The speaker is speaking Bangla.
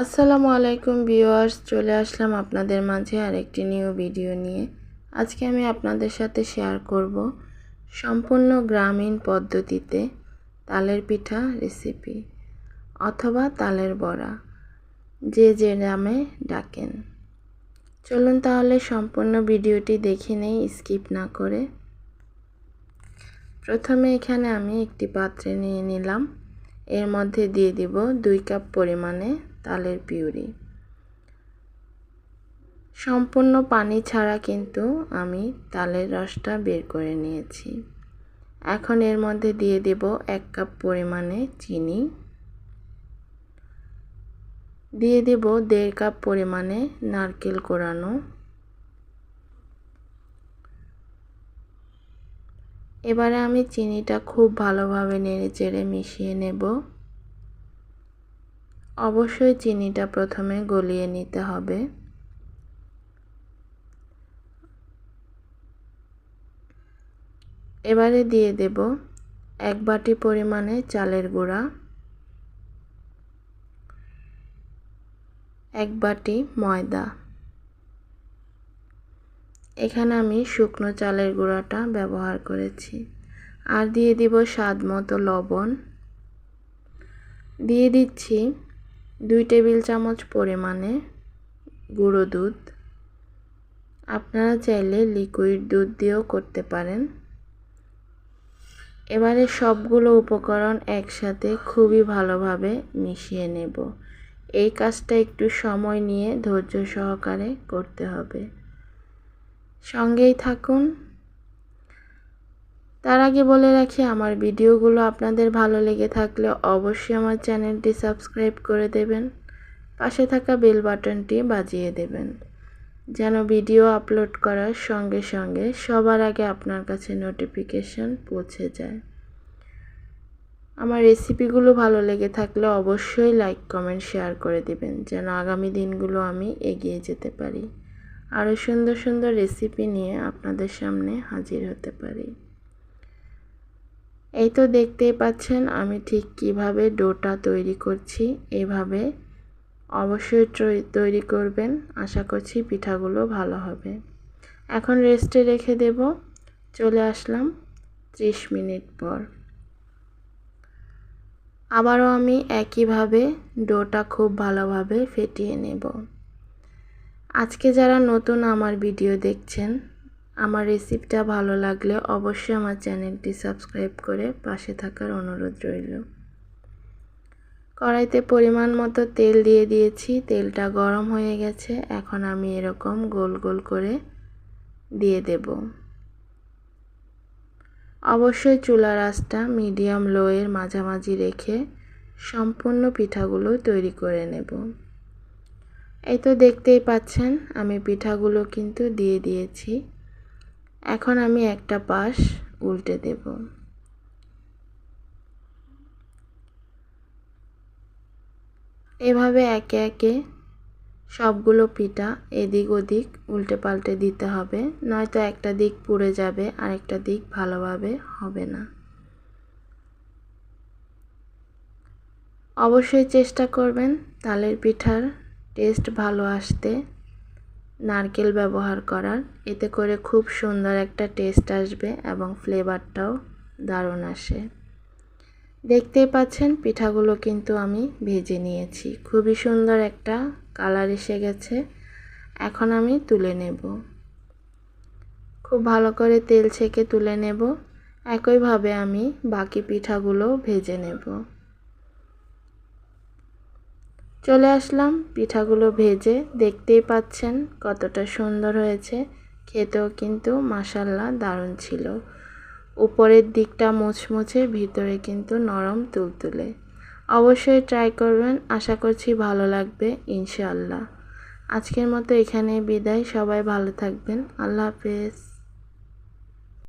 আসসালামু আলাইকুম ভিউয়ার্স, চলে আসলাম আপনাদের মাঝে আরেকটি নিউ ভিডিও নিয়ে। আজকে আমি আপনাদের সাথে শেয়ার করব সম্পূর্ণ গ্রামীণ পদ্ধতিতে তালের পিঠা রেসিপি অথবা তালের বড়া, যে যে নামে ডাকেন। চলুন তাহলে সম্পূর্ণ ভিডিওটি দেখে নেই, স্কিপ না করে। প্রথমে এখানে আমি একটি পাত্রে নিয়ে নিলাম। এর মধ্যে দিয়ে দিব দুই কাপ পরিমাণে তালের পিউরি। সম্পূর্ণ পানি ছাড়া কিন্তু আমি তালের রসটা বের করে নিয়েছি। এখন এর মধ্যে দিয়ে দেব এক কাপ পরিমাণে চিনি। দিয়ে দেব দেড় কাপ পরিমাণে নারকেল কোরানো। এবারে আমি চিনিটা খুব ভালোভাবে নেড়ে চেড়ে মিশিয়ে নেব। অবশ্যই চিনিটা প্রথমে গলিয়ে নিতে হবে। এবারে দিয়ে দেব এক বাটি পরিমাণে চালের গুঁড়া, এক বাটি ময়দা। এখানে আমি শুকনো চালের গুঁড়াটা ব্যবহার করেছি। আর দিয়ে দিব স্বাদ মতো লবণ। দিয়ে দিচ্ছি দুই টেবিল চামচ পরিমাণে গুঁড়ো দুধ। আপনারা চাইলে লিকুইড দুধ দিয়েও করতে পারেন। এবারে সবগুলো উপকরণ একসাথে খুবই ভালোভাবে মিশিয়ে নেব। এই কাজটা একটু সময় নিয়ে ধৈর্য সহকারে করতে হবে। সঙ্গেই থাকুন। তার আগে বলে রাখি, আমার ভিডিওগুলো আপনাদের ভালো লেগে থাকলে অবশ্যই আমার চ্যানেলটি সাবস্ক্রাইব করে দেবেন, পাশে থাকা বেল বাটনটি বাজিয়ে দেবেন, যেন ভিডিও আপলোড করার সঙ্গে সঙ্গে সবার আগে আপনার কাছে নোটিফিকেশন পৌঁছে যায়। আমার রেসিপিগুলো ভালো লেগে থাকলে অবশ্যই লাইক, কমেন্ট, শেয়ার করে দিবেন, যেন আগামী দিনগুলো আমি এগিয়ে যেতে পারি। আরও সুন্দর সুন্দর রেসিপি নিয়ে আপনাদের সামনে হাজির হতে পারি। এই তো দেখতেই পাচ্ছেন, আমি ঠিক কীভাবে ডোটা তৈরি করছি, এভাবে অবশ্যই তৈরি করবেন। আশা করছি পিঠাগুলো ভালো হবে। এখন রেস্টে রেখে দেব। চলে আসলাম ত্রিশ মিনিট পর। আবারও আমি একইভাবে ডোটা খুব ভালোভাবে ফেটিয়ে নেব। আজকে যারা নতুন আমার ভিডিও দেখছেন আমার রেসিপিটা ভালো লাগলে অবশ্যই আমার চ্যানেলটি সাবস্ক্রাইব করে পাশে থাকার অনুরোধ রইল। কড়াইতে পরিমাণ মতো তেল দিয়ে দিয়েছি, তেলটা গরম হয়ে গেছে, এখন আমি এরকম গোল গোল করে দিয়ে দেব। অবশ্যই চুলার আঁচটা মিডিয়াম লোয়ের মাঝামাঝি রেখে সম্পূর্ণ পিঠাগুলো তৈরি করে নেব। এই তো দেখতেই পাচ্ছেন, আমি পিঠাগুলো কিন্তু দিয়ে দিয়েছি। এখন আমি একটা পাশ উল্টে দেব। এভাবে একে একে সবগুলো পিঠা এদিক ওদিক উল্টে পাল্টে দিতে হবে, নয়তো একটা দিক পুড়ে যাবে আর একটা দিক ভালোভাবে হবে না। অবশ্যই চেষ্টা করবেন, তালের পিঠার টেস্ট ভালো আসতে। নারকেল ব্যবহার করার। এতে করে খুব সুন্দর একটা টেস্ট আসবে এবং ফ্লেভারটাও দারুণ আসে। দেখতেই পাচ্ছেন, পিঠাগুলো কিন্তু আমি ভেজে নিয়েছি। খুবই সুন্দর একটা কালার এসে গেছে। এখন আমি তুলে নেব। খুব ভালো করে তেল ছেঁকে তুলে নেব। একইভাবে আমি বাকি পিঠাগুলো ভেজে নেব। চলে আসলাম। পিঠাগুলো ভেজে দেখতেই পাচ্ছেন কতটা সুন্দর হয়েছে। খেতেও কিন্তু মাসাল্লা দারুণ ছিল। উপরের দিকটা মুচমুচে ভিতরে কিন্তু নরম তুলতুলে। অবশ্যই ট্রাই করবেন, আশা করছি ভালো লাগবে, ইনশাআল্লাহ। আজকের মতো এখানে বিদায়, সবাই ভালো থাকবেন। আল্লাহ হাফেজ।